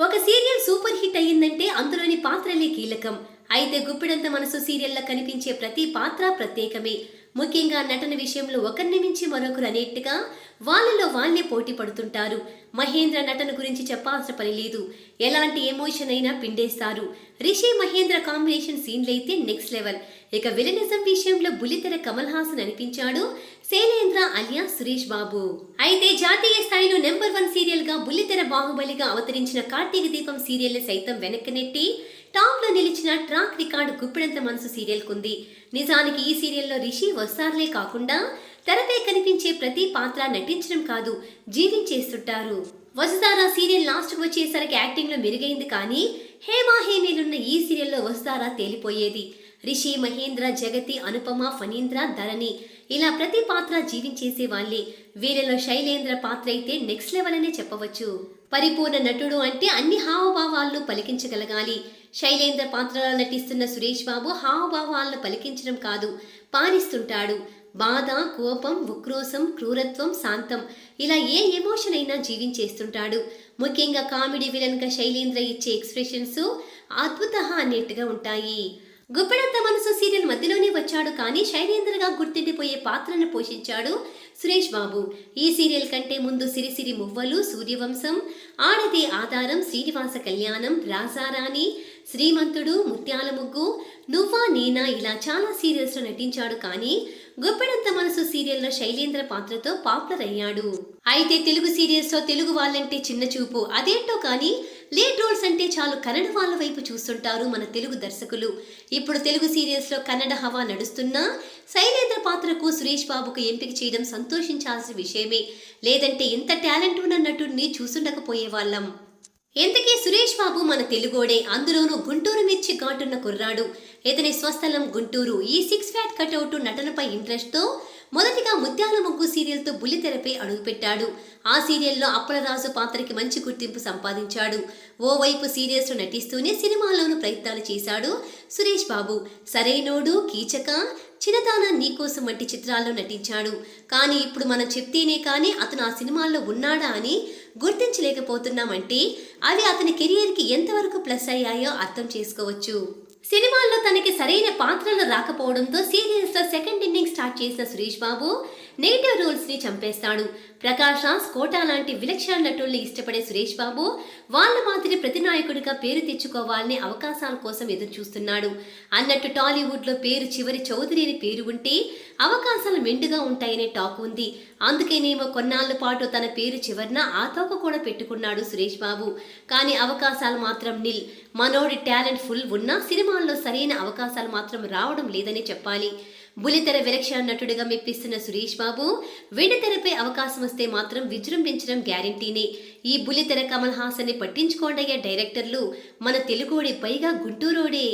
ఒక serial super hit అయ్యిందంటే అందులోని పాత్రలే కీలకం. అయితే గుప్పిడంత మనసు సీరియల్లో కనిపించే ప్రతి పాత్ర ప్రత్యేకమే. ముఖ్యంగా నటన విషయంలో ఒకరిని మించి మరొకరు అనేట్టుగా వాళ్ళలో వాళ్ళే పోటీ పడుతుంటారు. మహేంద్ర నటన గురించి చెప్పాల్సిన పని లేదు. ఎలాంటి ఎమోషన్ అయినా పిండేస్తారు. రిషి మహేంద్ర కాంబినేషన్ సీన్లైతే నెక్స్ట్ లెవెల్ ఇక విలనిజం విషయంలో బుల్లితెర కమల్ హాసన్ అనిపించాడు. శైలేంద్ర అలియా సురేష్ బాబు. అయితే జాతీయ స్థాయిలో నెంబర్ వన్ సీరియల్గా బుల్లితెర బాహుబలిగా అవతరించిన కార్తీక దీపం సీరియల్ సైతం వెనక్కి నెట్టి టాప్లో నిలిచిన ట్రాక్ రికార్డు గుప్పిడంత మనసు సీరియల్ కుంది. నిజానికి ఈ సీరియల్లో రిషి వస్తారులే కాకుండా తెరపై కనిపించే ప్రతి పాత్ర నటించడం కాదు జీవించేస్తుంటారు. వసుధారా సీరియల్ లాస్ట్ వచ్చేసరికి యాక్టింగ్లో మెరుగైంది కానీ హేమా హేమీలున్న ఈ సీరియల్లో వసుధారా తేలిపోయేది. రిషి మహేంద్ర జగతి అనుపమ ఫణీంద్ర ధరణి ఇలా ప్రతి పాత్ర జీవించేసే వాళ్ళే. వీరిలో శైలేంద్ర పాత్ర అయితే నెక్స్ట్ లెవెల్ అనే చెప్పవచ్చు. పరిపూర్ణ నటుడు అంటే అన్ని హావభావాలను పలికించగలగాలి. శైలేంద్ర పాత్రలో నటిస్తున్న సురేష్ బాబు హావభావాలను పలికించడం కాదు పాలిస్తుంటాడు బాధ కోపం ఉక్రోశం క్రూరత్వం శాంతం. ఇలా ఏ ఎమోషన్ అయినా జీవించేస్తుంటాడు. ముఖ్యంగా కామెడీ విలన్గా శైలేంద్ర ఇచ్చే ఎక్స్ప్రెషన్స్ అద్భుత అన్నట్టుగా ఉంటాయి. గుప్పెడంత మనసు సీరియల్ మధ్యలోనే వచ్చాడు కానీ శైలేంద్రగా గుర్తుండిపోయే పాత్రను పోషించాడు సురేష్ బాబు. ఈ సీరియల్ కంటే ముందు సిరిసిరి మువ్వలు సూర్యవంశం ఆడదే ఆధారం శ్రీనివాస కళ్యాణం రాజారాణి శ్రీమంతుడు ముత్యాల ముగ్గు నువ్వా నేనా ఇలా చాలా సీరియల్స్లో నటించాడు కానీ గుప్పెడంత మనసు సీరియల్లో శైలేంద్ర పాత్రతో పాపులర్ అయ్యాడు అయితే తెలుగు సీరియల్స్లో తెలుగు వాళ్ళంటే చిన్న చూపు. అదేంటో కానీ లీడ్ రోల్స్ అంటే చాలు కన్నడ వాళ్ళ వైపు చూస్తుంటారు మన తెలుగు దర్శకులు. ఇప్పుడు తెలుగు సీరియల్స్లో కన్నడ హవా నడుస్తున్నా శైలేంద్ర పాత్రకు సురేష్ బాబుకు ఎంపిక చేయడం సంతోషించాల్సిన విషయమే. లేదంటే ఇంత టాలెంట్ ఉన్న నటుడిని చూసుండకపోయే ఇంతకీ సురేష్ బాబు మన తెలుగోడే. అందులోనూ గుంటూరు మిర్చి ఘాటున్న కుర్రాడు. ఇతని స్వస్థలం గుంటూరు. ఈ సిక్స్ ఫ్యాట్ కటౌట్ నటనపై ఇంట్రెస్ట్తో మొదటిగా ముత్యాల ముగ్గు సీరియల్తో బుల్లితెరపై అడుగుపెట్టాడు. ఆ సీరియల్లో అప్పలరాజు పాత్రకి మంచి గుర్తింపు సంపాదించాడు. ఓవైపు సీరియల్స్లో నటిస్తూనే సినిమాలోనూ ప్రయత్నాలు చేశాడు సురేష్ బాబు. సరైనోడు కీచక చిన్నదాన నీకోసం వంటి చిత్రాల్లో నటించాడు. కానీ ఇప్పుడు మనం చెప్తేనే కానీ అతను ఆ సినిమాల్లో ఉన్నాడా అని గుర్తించలేకపోతున్నామంటే అవి అతని కెరియర్కి ఎంతవరకు ప్లస్ అయ్యాయో అర్థం చేసుకోవచ్చు. సినిమాల్లో తనకి సరైన పాత్రలు రాకపోవడంతో సీరియల్స్లో సెకండ్ ఇన్నింగ్ స్టార్ట్ చేసిన సురేష్ బాబు నెగిటివ్ రోల్స్ని చంపేస్తాడు. ప్రకాష్ రాజ్ కోటా లాంటి విలక్షణ నటుల్ని ఇష్టపడే సురేష్ బాబు వాళ్ళ మాదిరి ప్రతినాయకుడిగా పేరు తెచ్చుకోవాలని అవకాశాల కోసం ఎదురు చూస్తున్నాడు అన్నట్టు టాలీవుడ్లో పేరు చివరి చౌదరి అని పేరు ఉంటే అవకాశాలు మెండుగా ఉంటాయనే టాక్ ఉంది. అందుకేనేమో కొన్నాళ్ళ పాటు తన పేరు చివరిన ఆ తోక కూడా పెట్టుకున్నాడు సురేష్ బాబు. కానీ అవకాశాలు మాత్రం నిల్. మనోడి టాలెంట్ ఫుల్ ఉన్నా సినిమాల్లో సరైన అవకాశాలు మాత్రం రావడం లేదని చెప్పాలి. బులితెర విలక్షణ నటుడిగా మెప్పిస్తున్న సురేష్ బాబు వెండితెరపై అవకాశం వస్తే మాత్రం విజృంభించడం గ్యారంటీనే. ఈ బులితెర కమల్ హాసన్ని పట్టించుకోండయ్యే డైరెక్టర్లు. మన తెలుగోడి పైగా గుంటూరోడే.